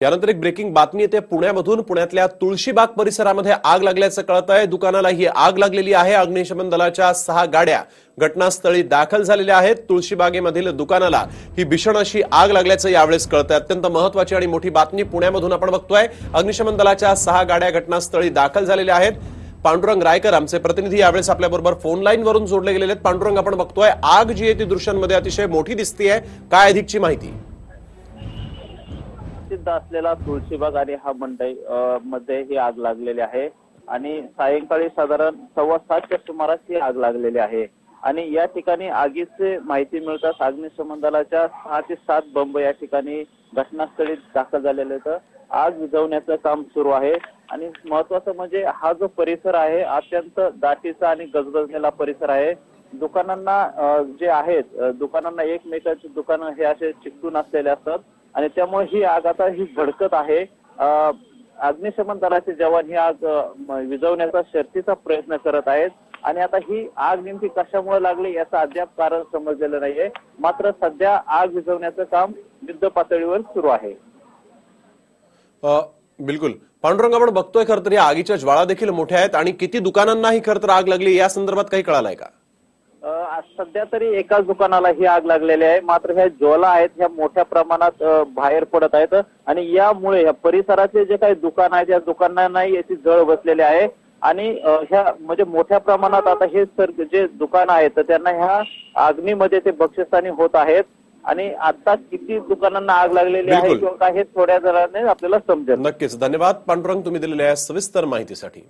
यानंतर एक ब्रेकिंग बातमी येते. पुण्यामधून पुण्यातल्या तुळशीबाग परिसरामध्ये आग लागल्याचं कळत आहे दुकानाला ही आग लागलेली आहे. अग्निशमन दलाच्या सहा गाड्या घटनास्थळी दाखल झालेल्या आहेत. तुळशीबागेमधील दुकानाला ही भीषण अशी आग लागल्याचं यावेळेस कळत आहे अत्यंत महत्वाची आणि मोठी बातमी पुण्यामधून आपण बघतोय. अग्निशमन दलाच्या सहा गाड्या घटनास्थळी दाखल झालेल्या आहेत. पांडुरंग रायकर आमचे प्रतिनिधी यावेळेस आपल्याबरोबर फोन लाईन वरून जोडले गेलेले आहेत. पांडुरंग आपण बघतोय आग जी आहे ती दृश्यांमध्ये अतिशय मोठी दिसतीये. काय अधिकची माहिती? प्रसिद्ध असलेला तुळशीबाग आणि हा मंडई मध्ये ही आग लागलेली आहे. आणि सायंकाळी साधारण सव्वा सातच्या सुमारास ही आग लागलेली आहे. आणि या ठिकाणी आगीचे माहिती मिळताच अग्निशमन दलाच्या सहा ते सात बंब या ठिकाणी घटनास्थळी दाखल झालेले आहेत. आग विझवण्याचं काम सुरू आहे. आणि महत्वाचं म्हणजे हा जो परिसर आहे अत्यंत दाटीचा आणि गजबजलेला परिसर आहे. दुकानांना जे आहेत दुकानांना एकमेकांची दुकानं हे असे चिकटून असलेले असतात. आणि त्यामुळे ही आग आता ही भडकत आहे. अग्निशमन दलाचे जवान ही आग विजवण्याचा शर्तीचा विझवण्याचा प्रयत्न करत आहेत. आणि आता ही आग नेमकी कशामुळे लागली याचं अद्याप कारण समजलेलं नाहीये. मात्र सध्या आग विझवण्याचं काम युद्ध पातळीवर सुरू आहे. बिलकुल. पांडुरंग आपण बघतोय खरं तर या आगीच्या ज्वाळा देखील मोठ्या आहेत आणि किती दुकानांनाही खरं तर आग लागली या संदर्भात काही कळालंय का? सध्या तरी एकाच दुकानाला ही आग लागलेली आहे. मात्र ह्या ज्वाला आहेत ह्या मोठ्या प्रमाणात बाहेर पडत आहेत. आणि यामुळे या परिसराचे जे काही दुकान आहेत या दुकानांनाही याची जळ बसलेली आहे. आणि ह्या म्हणजे मोठ्या प्रमाणात आता हे सर जे दुकान आहेत त्यांना ह्या आग्नीमध्ये ते बक्षस्थानी होत आहेत. आणि आता किती दुकानांना आग लागलेली आहे. किंवा काय हे थोड्या जणांनी आपल्याला समजेल. नक्कीच. धन्यवाद. पांडुरंग तुम्ही दिलेल्या सविस्तर माहितीसाठी.